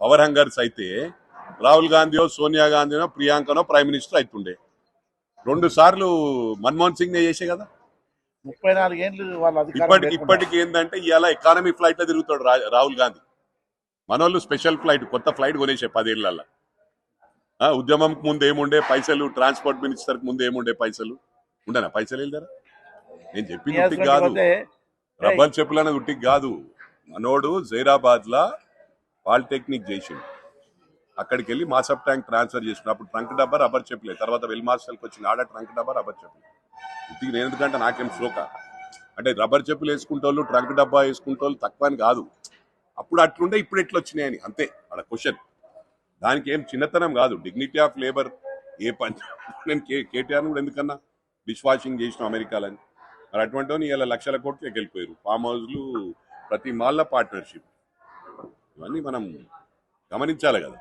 Power hungers అయితే రాహుల్ గాంధీయో సోనియా గాంధీనో ప్రియాంకనో ప్రైమ్ మినిస్టర్ అవుతుండే రెండు సార్లు మన్మోహన్ సింగ్ నే చేసే కదా? ముప్పై నాలుగేళ్ళు వాళ్ళ ఇప్పటికి. ఇప్పటికి ఏంటంటే ఇవాళ ఎకానమీ ఫ్లైట్లో తిరుగుతాడు రాహుల్ గాంధీ. మనోళ్ళు స్పెషల్ ఫ్లైట్ కొత్త ఫ్లైట్ కొనేసే పదేళ్ళలో ఉద్యమం ముందు ఏముండే? పైసలు ట్రాన్స్పోర్ట్ మినిస్టర్ ముందు ఏముండే పైసలు? ఉండనా? పైసలు వెళ్దారా నేను చెప్పింది కాదు. రబ్బర్ చెప్పులనేది ఉట్టికి కాదు. మనోడు జైరాబాద్ లా పాలిటెక్నిక్ చేసిండు. అక్కడికి వెళ్ళి మాసప్ ట్యాంక్ ట్రాన్స్ఫర్ చేసిన అప్పుడు ట్రంక్ డబ్బా రబ్బర్ చెప్పులే. తర్వాత వెల్ మాస్టర్కి వచ్చింది. ఆడ ట్రంక్ డబ్బా రబ్బర్ చెప్పలేదు ఇంటికి నేను ఎందుకంటే నాకేం శ్లోక? అంటే రబ్బర్ చెప్పులు వేసుకుంటోళ్ళు ట్రంక్ డబ్బా వేసుకుంటోళ్ళు తక్కువ అని కాదు. అప్పుడు అట్లుండే ఇప్పుడు ఎట్లా వచ్చినాయని అంతే. అక్కడ క్వశ్చన్. దానికి ఏం చిన్నతనం కాదు. డిగ్నిటీ ఆఫ్ లేబర్ ఏ పని నేను కే కేటీఆర్ కూడా ఎందుకన్నా? డిష్ వాషింగ్ చేసిన అమెరికాలని. మరి అటువంటి వాడిని ఇలా లక్షల కోట్లు వెళ్ళిపోయారు ఫామ్ హౌస్లు ప్రతి మాల్ల పార్ట్నర్షిప్. ఇవన్నీ మనం గమనించాలి కదా.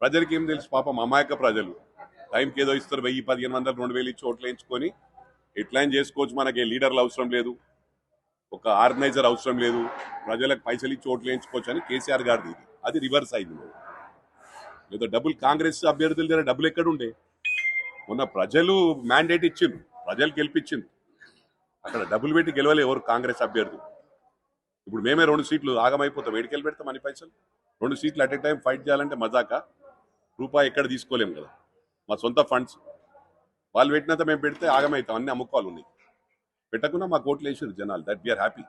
ప్రజలకి ఏం తెలుసు? పాపం అమాయక ప్రజలు. టైంకి ఏదో ఇస్తారు వెయ్యి పదిహేను వందలు రెండు వేలు ఇచ్చి ఓట్లు వేయించుకొని ఎట్లయినా చేసుకోవచ్చు మనకి. లీడర్లు అవసరం లేదు. ఒక ఆర్గనైజర్ అవసరం లేదు. ప్రజలకు పైసలు ఇచ్చి ఓట్లు వేయించుకోవచ్చు అని కేసీఆర్ గారిది ఇది. అది రివర్స్ అయింది లేదా డబ్బులు కాంగ్రెస్ అభ్యర్థుల దగ్గర డబ్బులు ఎక్కడుండే మొన్న ప్రజలు మ్యాండేట్ ఇచ్చిండ్రు. ప్రజలు గెలిపించిండ్రు. అక్కడ డబ్బులు పెట్టి గెలవలే ఎవరు కాంగ్రెస్ అభ్యర్థులు. ఇప్పుడు మేమే రెండు సీట్లు ఆగమైపోతాం వేడికెళ్ళి పెడతాం అని పైసలు. రెండు సీట్లు అట్ ఏ టైం ఫైట్ చేయాలంటే మజాక? రూపాయి ఎక్కడ తీసుకోలేము కదా. మా సొంత ఫండ్స్. వాళ్ళు పెట్టినంత మేము పెడితే ఆగమవుతాం అన్ని అమ్ముకోవాలి ఉన్నాయి. పెట్టకుండా మా కోట్లు వేసారు జనాలు. That we're happy.